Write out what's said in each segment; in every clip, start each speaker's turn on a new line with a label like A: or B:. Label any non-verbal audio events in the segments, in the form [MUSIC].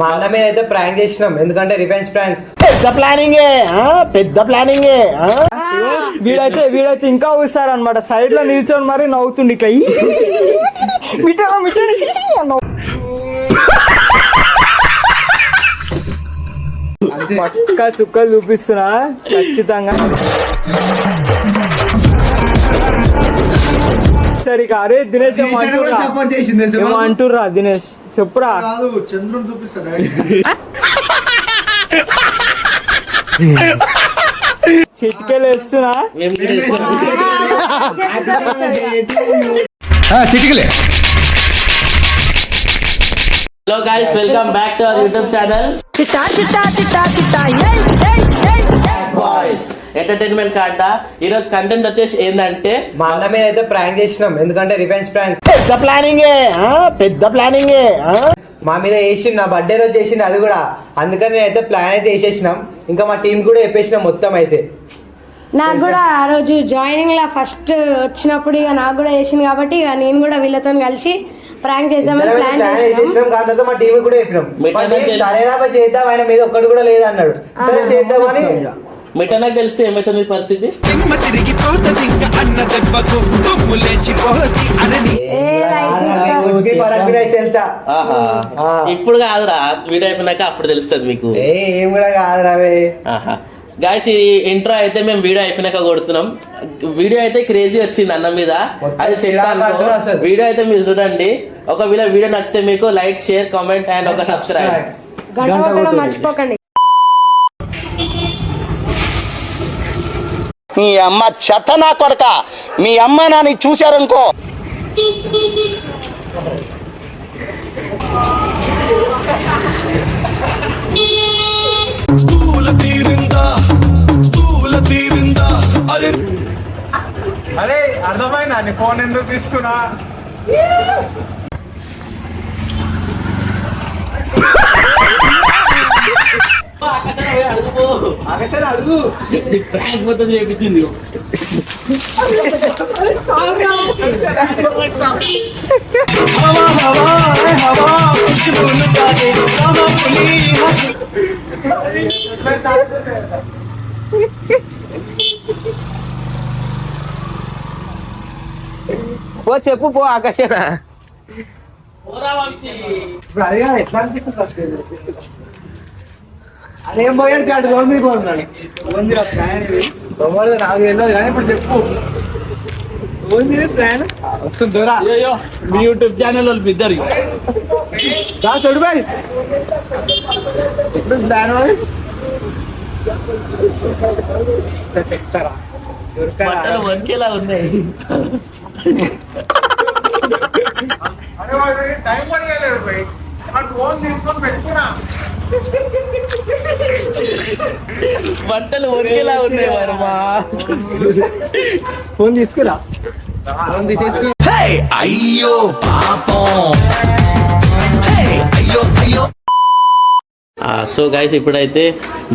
A: మా అన్న మీద అయితే ప్రాంక్ చేసినాం. ఎందుకంటే రివెంజ్ ప్రాంక్
B: పెద్ద ప్లానింగ్ పెద్ద ప్లానింగ్
C: వీడైతే వీడైతే ఇంకా ఊస్తారు అనమాట సైడ్లో నిల్చొని మరి నవ్వుతుండి ఇట్లా. మిఠా పక్క చుక్కలు చూపిస్తున్నా ఖచ్చితంగా. సరే ఇక అరే దినేష్?
A: సపోర్ట్ చేసింది
C: అంటుర్రా దినేష్. చెప్పురా.
A: చంద్రుని చూపిస్తాడు?
C: చిటికెలు. వేస్తున్నా
D: చిటికలే
E: hello guys welcome back to our YouTube channel boys entertainment card ఈ రోజు కంటెంట్ వచ్చేసి ఏంటంటే
A: మా అన్న మీద అయితే ప్రాంక్ చేసినాం. ఎందుకంటే రివెంజ్ ప్రాంక్
B: పెద్ద ప్లానింగే ఆ? పెద్ద ప్లానింగే?
A: మా మీద వేసిండు నా బర్త్డే రోజు చేసిండు అది కూడా. అందుకని అయితే ప్లాన్ అయితే వేసేసినాం ఇంకా మా టీం కూడా చెప్పేసినాం మొత్తం అయితే.
F: నాకు కూడా ఆ రోజు జాయినింగ్ లా ఫస్ట్ వచ్చినప్పుడు ఇక నాకు కూడా వేసింది కాబట్టి ఇక నేను కూడా వీళ్ళతో కలిసి ప్రాంక్ చేద్దామని ప్లాన్
A: ప్లాన్
F: చేసినాం.
A: వేసేసినాం కాని తర్వాత మా టీం కూడా చెప్పినాం. మా team. సరేనా చేద్దాం ఆయన మీద ఒక్కడు కూడా లేదన్నాడు. సరే చేద్దామని
E: మిఠానకు తెలిస్తే ఏమైతుంది మీ పరిస్థితి? ఆహా. ఇప్పుడు కాదురా వీడియో అయిపోయినాక అప్పుడు తెలుస్తుంది మీకు.
A: ఏ ఏం కూడా కాదు రావే
E: ఆహా. గాయస్ ఈ ఇంట్రో అయితే మేము వీడియో అయిపోయినాక కొడుతున్నాం. వీడియో అయితే క్రేజీ వచ్చింది అన్న మీద. అది సెట్ అనుకో
A: అసలు.
E: వీడియో అయితే మీరు చూడండి. ఒకవేళ వీడియో నచ్చితే మీకు లైక్ షేర్ కామెంట్ అండ్ ఒక సబ్స్క్రైబ్
F: గంట కొట్టడం. మర్చిపోకండి.
B: మీ అమ్మ చెత్త నా కొడక. మీ అమ్మ నాని చూశారనుకో.
G: తీరిందా అరే
C: అర్థమైనా అర్థమైందా ఫోన్ ఎందుకు తీసుకున్నా?
E: ప్రాంక్ మొత్తం చేపించింది.
C: పో చెప్పు పో
A: ఇప్పుడు అడిగాడు ఎట్లా అనిపిస్తుంది అదేం పోయాడు మీద పోతున్నాడు ఎవరు నాకు తెలియదు కానీ ఇప్పుడు చెప్పు. వస్తుంది దూరా.
E: మీ యూట్యూబ్ ఛానల్ వాళ్ళు ఇద్దరు
A: రా చూడు బాయ్. ప్లాన్ చెప్తారా
E: ఉన్నాయి.
C: టైం పెట్టుకున్నా.
E: బట్టలు వణికేలా ఉన్నాయి వర్మా
C: ఫోన్ తీసుకురా.
A: ఫోన్ తీసేసుకుని
G: అయ్యో పాపం. అయ్యో అయ్యో.
E: సో గైస్ ఇప్పుడైతే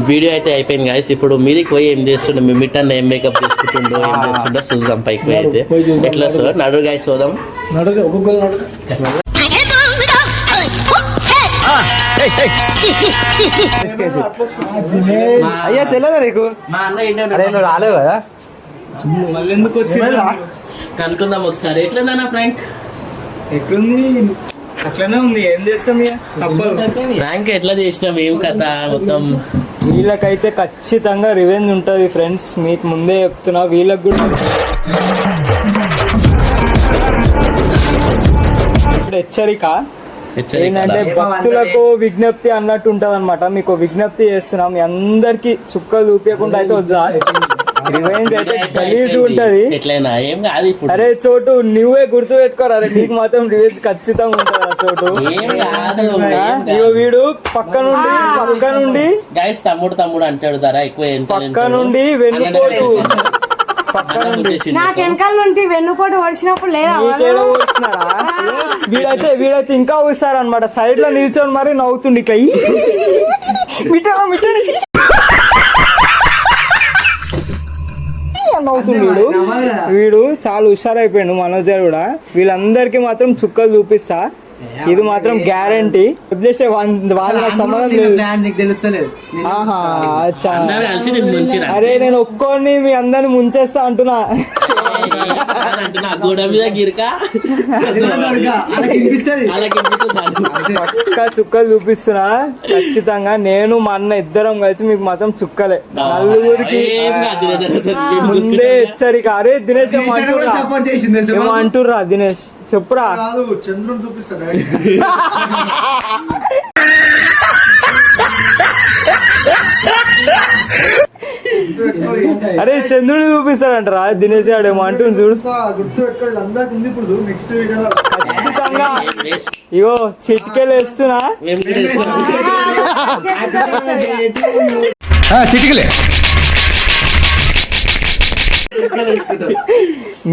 E: వీడియో అయితే అయిపోయింది గైస్ ఇప్పుడు మీదికి పోయి ఏం చేస్తుండో? మీ మిట్టన్న ఏం మేకప్ చేసుకుంటుండో ఏం చేస్తుండో చూద్దాం పైకి పోయి అయితే. ఎట్లా సార్? నడు గైస్ చూద్దాం
A: అయ్యా తెలియదా నీకు?
E: మా అన్న
A: అరే నువ్వు రాలేవు కదా?
C: మళ్ళీ ఎందుకు వచ్చింది
E: కనుక్కుందాం ఒకసారి. ఎట్లా ఫ్రాంక్
C: ఎట్లుంది? అట్లనే ఉంది. ఏం చేస్తాం
E: ఫ్రాంక్ ఎట్లా చేసినాం? ఏం కథ మొత్తం?
C: వీళ్ళకైతే ఖచ్చితంగా రివెంజ్ ఉంటుంది ఫ్రెండ్స్ మీకు ముందే చెప్తున్నా. వీళ్ళకి కూడా ఇప్పుడు హెచ్చరిక ఏంటంటే. భక్తులకు విజ్ఞప్తి అన్నట్టు ఉంటది అనమాట మీకు విజ్ఞప్తి చేస్తున్నాం. మీ అందరికి చుక్కలు చూపించకుండా అయితే వద్దా. రివెంజ్ అయితే గలీజ్ ఉంటది.
E: ఎట్లయినా? ఏం కాదు ఇప్పుడు.
C: అరే చోటు నువ్వే గుర్తు పెట్టుకోరా అరే నీకు మాత్రం రివెంజ్ ఖచ్చితంగా ఉంటుంది ఆ చోటు. ఇగో వీడు పక్క నుండి పక్క నుండి
E: గైస్ తమ్ముడు తమ్ముడు అంటాడు ధర ఎక్కువ
C: పక్క నుండి వెన్నుపోటు. నుండి
F: నాకు వెనకాల నుండి వెన్నుపోటు వచ్చినప్పుడు లేదా [LAUGHS]
C: వీడైతే వీడైతే ఇంకా ఊస్తారు అనమాట సైడ్లో నిల్చొని మరి నవ్వుతుండి ఇట్లా. [LAUGHS] మిఠా [LAUGHS] నవ్వుతుంది వీడు. వీడు చాలా హుషారైపోయాడు మనోజ్ గారు కూడా. వీళ్ళందరికీ మాత్రం చుక్కలు చూపిస్తా. ఇది మాత్రం గ్యారంటీ వదిలేసే వాళ్ళ సంబంధం లేదు. అరే నేను ఒక్కోని మీ అందరిని ముంచేస్తా అంటున్నా. [LAUGHS]
E: అంటున్నా గోడ మీద గిరక.
C: పక్క చుక్కలు చూపిస్తున్నా. ఖచ్చితంగా నేను మా అన్న ఇద్దరం కలిసి మీకు మాత్రం చుక్కలే. నలుగురికి ముందే. హెచ్చరిక. అరే దినేష్ అంటుర్రా? దినేష్? చెప్పురా.
D: చంద్రుని చూపిస్తాడు? [LAUGHS]
C: అరే చంద్రుని చూపిస్తాడంటరా? దినేష్ గాడు ఏమో అంటుంది చూడు ఖచ్చితంగా. ఇగో చిటికెలు వేస్తున్నా.
G: చిటికలే.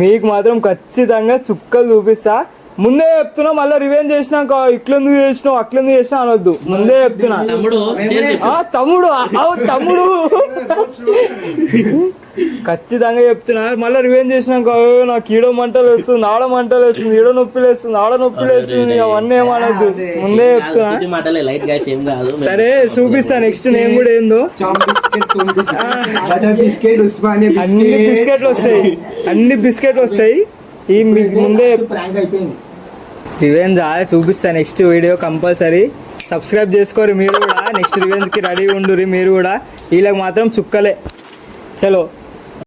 C: మీకు మాత్రం ఖచ్చితంగా చుక్కలు చూపిస్తా. ముందే చెప్తున్నా మళ్ళీ రివెంజ్ చేసినాక ఇట్లెందుకు చేసినావు అట్లెందుకు చేసినా అనొద్దు. ముందే చెప్తున్నా.
E: తమ్ముడు
C: తమ్ముడు ఆ తమ్ముడు. ఖచ్చితంగా చెప్తున్నా. మళ్ళీ రివెంజ్ చేసినాక "ఓ, నాకు ఈడో మంటలు వేస్తుంది ఆడ మంటలు వేస్తుంది ఈడో నొప్పి వేస్తుంది ఆడ నొప్పి వేస్తుంది అవన్నీ ఏమనొద్దు ముందే చెప్తున్నా.
E: ఇది మాటలే లైట్ గాయస్ ఏం కాదు.
C: సరే చూపిస్తా నెక్స్ట్ నేను కూడా ఏందో. అన్ని బిస్కెట్లు వస్తాయి. అన్ని బిస్కెట్లు వస్తాయి. ఈ ముందే
A: ప్రాంక్ అయిపోయింది.
C: రివెంజ్ చూపిస్తా. నెక్స్ట్ వీడియో కంపల్సరీ సబ్స్క్రైబ్ చేసుకోరు మీరు కూడా. నెక్స్ట్ రివెంజ్కి రెడీ ఉండుర్రి మీరు కూడా. వీళ్ళకి మాత్రం చుక్కలే. చలో.